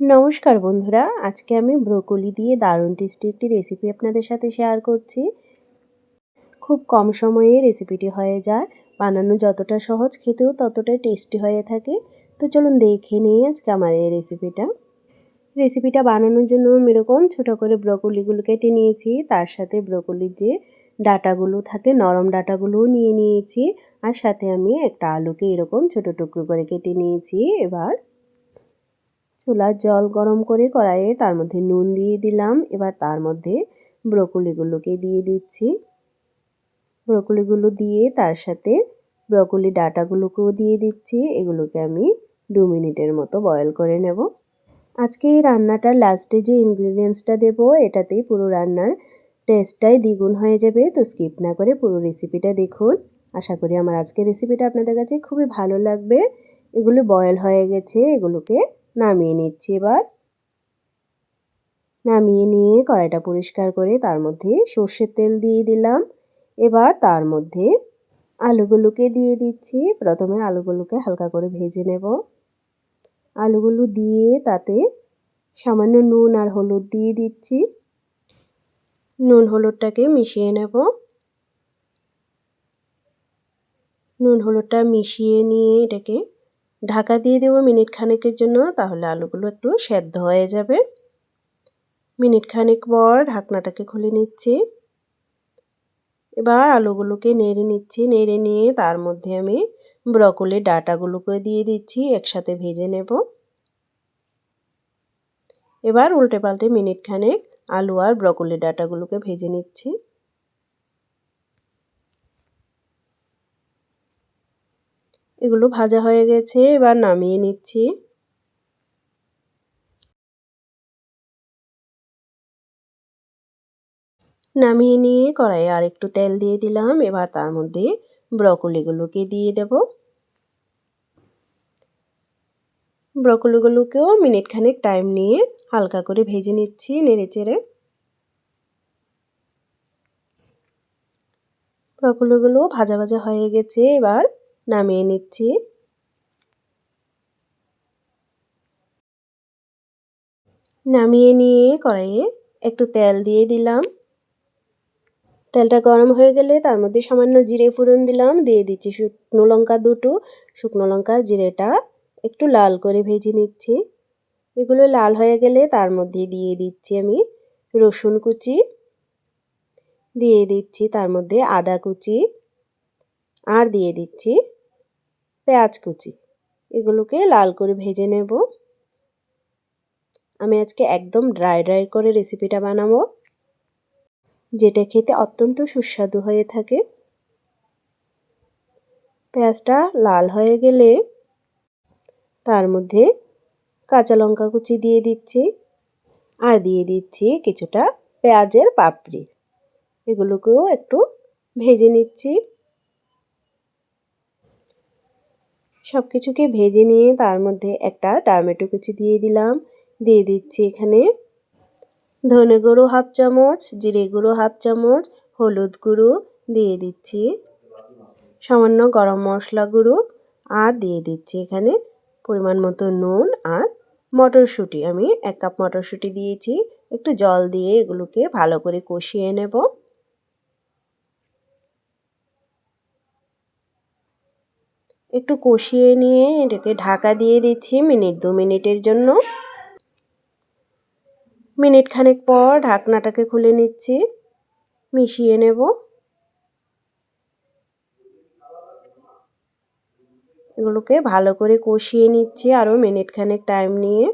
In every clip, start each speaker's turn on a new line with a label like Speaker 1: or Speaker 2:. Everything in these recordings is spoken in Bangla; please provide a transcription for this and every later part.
Speaker 1: নমস্কার বন্ধুরা, আজকে আমি ব্রোকলি দিয়ে দারুণ টেস্টি একটি রেসিপি আপনাদের সাথে শেয়ার করছি। খুব কম সময়ে রেসিপিটি হয়ে যায়, বানানো যতটা সহজ খেতেও ততটাই টেস্টি হয়ে থাকে। তো চলুন দেখে নিই আজকে আমার এই রেসিপিটা রেসিপিটা বানানোর জন্য আমি এরকম ছোটো করে ব্রোকলিগুলো কেটে নিয়েছি, তার সাথে ব্রোকলির যে ডাটাগুলো থাকে, নরম ডাটাগুলোও নিয়ে নিয়েছি, আর সাথে আমি একটা আলুকে এরকম ছোটো টুকরো করে কেটে নিয়েছি এবার। চুলার জল গরম করে কড়াইয়ে তার মধ্যে নুন দিয়ে দিলাম। এবার তার মধ্যে ব্রকলিগুলোকে দিয়ে দিচ্ছি। ব্রকলিগুলো দিয়ে তার সাথে ব্রকলি ডাটাগুলোকেও দিয়ে দিচ্ছি। এগুলোকে আমি দু মিনিটের মতো বয়েল করে নেব। আজকে এই রান্নাটার লাস্টে যে ইনগ্রিডিয়েন্টসটা দেব, এটাতেই পুরো রান্নার টেস্টটাই দ্বিগুণ হয়ে যাবে। তো স্কিপ না করে পুরো রেসিপিটা দেখুন। আশা করি আমার আজকের রেসিপিটা আপনাদের কাছে খুবই ভালো লাগবে। এগুলো বয়েল হয়ে গেছে। এগুলোকে নামিয়ে নিচ্ছি এবার। নামিয়ে নিয়ে কড়াইটা পরিষ্কার করে তার মধ্যে সর্ষের তেল দিয়ে দিলাম। এবার তার মধ্যে আলুগুলোকে দিয়ে দিচ্ছি। প্রথমে আলুগুলোকে হালকা করে ভেজে নেব। আলুগুলো দিয়ে তাতে সামান্য নুন আর হলুদ দিয়ে দিচ্ছি। নুন হলুদটাকে মিশিয়ে নেব। নুন হলুদটা মিশিয়ে নিয়ে এটাকে ঢাকা দিয়ে দেবো মিনিট খানেকের জন্য, তাহলে আলুগুলো একটু সেদ্ধ হয়ে যাবে। মিনিট খানেক পর ঢাকনাটাকে খুলে নিচ্ছি। এবার আলুগুলোকে নেড়ে নিচ্ছি, নেড়ে নিয়ে তার মধ্যে আমি ব্রকলির ডাটাগুলোকে দিয়ে দিচ্ছি, একসাথে ভেজে নেব। এবার উল্টে পাল্টে মিনিট খানেক আলু আর ব্রকলি ডাটাগুলোকে ভেজে নিচ্ছি। এগুলো ভাজা হয়ে গেছে, এবার নামিয়ে নিচ্ছি। নামিয়ে নিয়ে কড়াইয়ে আর একটু তেল দিয়ে দিলাম, এবার তার মধ্যে ব্রকলিগুলোকে দিয়ে দেব। ব্রকলিগুলোকেও মিনিট খানেক টাইম নিয়ে হালকা করে ভেজে নিচ্ছি নেড়ে চেড়ে ব্রকলিগুলো ভাজা ভাজা হয়ে গেছে, এবার নামিয়ে নিচ্ছি। নামিয়ে নিয়ে কড়াইয়ে একটু তেল দিয়ে দিলাম। তেলটা গরম হয়ে গেলে তার মধ্যে সামান্য জিরে ফোড়ন দিলাম, দিয়ে দিচ্ছি শুকনো লঙ্কা দুটো। শুকনো লঙ্কা, জিরেটা একটু লাল করে ভেজে নিচ্ছি। এগুলো লাল হয়ে গেলে তার মধ্যে দিয়ে দিচ্ছি আমি রসুন কুচি। দিয়ে দিচ্ছি তার মধ্যে আদা কুচি। আর দিয়ে দিচ্ছি পেঁয়াজ কুচি। এগুলোকে লাল করে ভেজে নেব। আমি আজকে একদম ড্রাই ড্রাই করে রেসিপিটা বানাবো, যেটা খেতে অত্যন্ত সুস্বাদু হয়ে থাকে। পেঁয়াজটা লাল হয়ে গেলে তার মধ্যে কাঁচা লঙ্কা কুচি দিয়ে দিচ্ছি আর দিয়ে দিচ্ছি কিছুটা পেঁয়াজের পাপড়ি। এগুলোকেও একটু ভেজে নিচ্ছি। সব কিছুকে ভেজে নিয়ে তার মধ্যে একটা টমেটো কুচি দিয়ে দিলাম। দিয়ে দিচ্ছি এখানে ধনে গুঁড়ো হাফ চামচ, জিরে গুঁড়ো হাফ চামচ, হলুদ গুঁড়ো দিয়ে দিচ্ছি। সামান্য গরম মশলা গুঁড়ো আর দিয়ে দিচ্ছি এখানে পরিমাণ মতো নুন আর মটরশুঁটি। আমি এক কাপ মটরশুঁটি দিয়েছি। একটু জল দিয়ে এগুলোকে ভালো করে কষিয়ে নেব। একটু কষিয়ে নিয়ে এটাকে ঢাকা দিয়ে দিচ্ছি মিনিট, দু মিনিটের জন্য। মিনিট খানেক পর ঢাকনাটাকে খুলে নিচ্ছি, মিশিয়ে নেব। এগুলোকে ভালো করে কষিয়ে নিচ্ছি আরও মিনিট খানেক টাইম নিয়ে।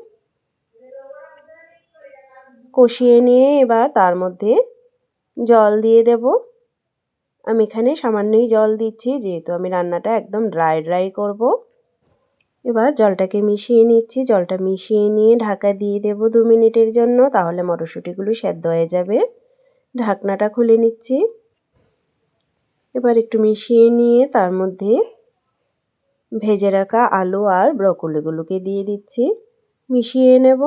Speaker 1: কষিয়ে নিয়ে এবার তার মধ্যে জল দিয়ে দেবো। আমি এখানে সামান্যই জল দিচ্ছি, যেহেতু আমি রান্নাটা একদম ড্রাই ড্রাই করব। এবার জলটাকে মিশিয়ে নিচ্ছি। জলটা মিশিয়ে নিয়ে ঢাকা দিয়ে দেব দু মিনিটের জন্য, তাহলে মটরশুঁটিগুলো সেদ্ধ হয়ে যাবে। ঢাকনাটা খুলে নিচ্ছি। এবার একটু মিশিয়ে নিয়ে তার মধ্যে ভেজে রাখা আলু আর ব্রকলিগুলোকে দিয়ে দিচ্ছি। মিশিয়ে নেব।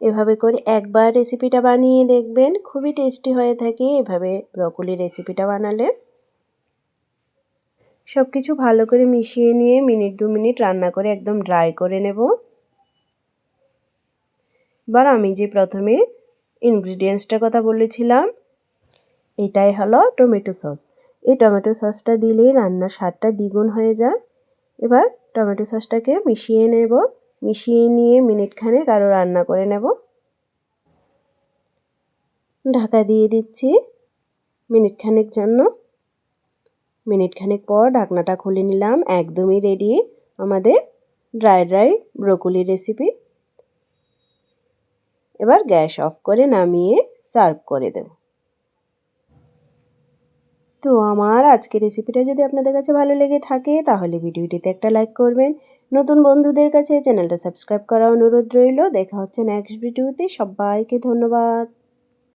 Speaker 1: এভাবে করে একবার রেসিপিটা বানিয়ে দেখবেন। খুবই টেস্টি হয়ে থাকে এভাবে ব্রকলি রেসিপিটা বানালে। সব কিছু ভালো করে মিশিয়ে নিয়ে মিনিট দু মিনিট রান্না করে একদম ড্রাই করে নেব। এবার আমি যে প্রথমে ইনগ্রিডিয়েন্টসটার কথা বলেছিলাম, এটাই হলো টমেটো সস। এই টমেটো সসটা দিলেই রান্নার স্বাদটা দ্বিগুণ হয়ে যায়। এবার টমেটো সসটাকে মিশিয়ে নেব। মিশিয়ে নিয়ে মিনিট খানেক আরও রান্না করে নেব। ঢাকা দিয়ে দিচ্ছি মিনিট খানেক জন্য। মিনিট খানেক পর ঢাকনাটা খুলে নিলাম, একদমই রেডি আমাদের ড্রাই ড্রাই ব্রোকলি রেসিপি এবার গ্যাস অফ করে নামিয়ে সার্ভ করে দেব। তো আমার আজকের রেসিপিটা যদি আপনাদের কাছে ভালো লেগে থাকে, তাহলে ভিডিওটিতে একটা লাইক করবেন। নতুন বন্ধুদের কাছে চ্যানেলটা সাবস্ক্রাইব করা অনুরোধ রইল। দেখা হচ্ছে নেক্সট ভিডিওতে সবাইকে ধন্যবাদ।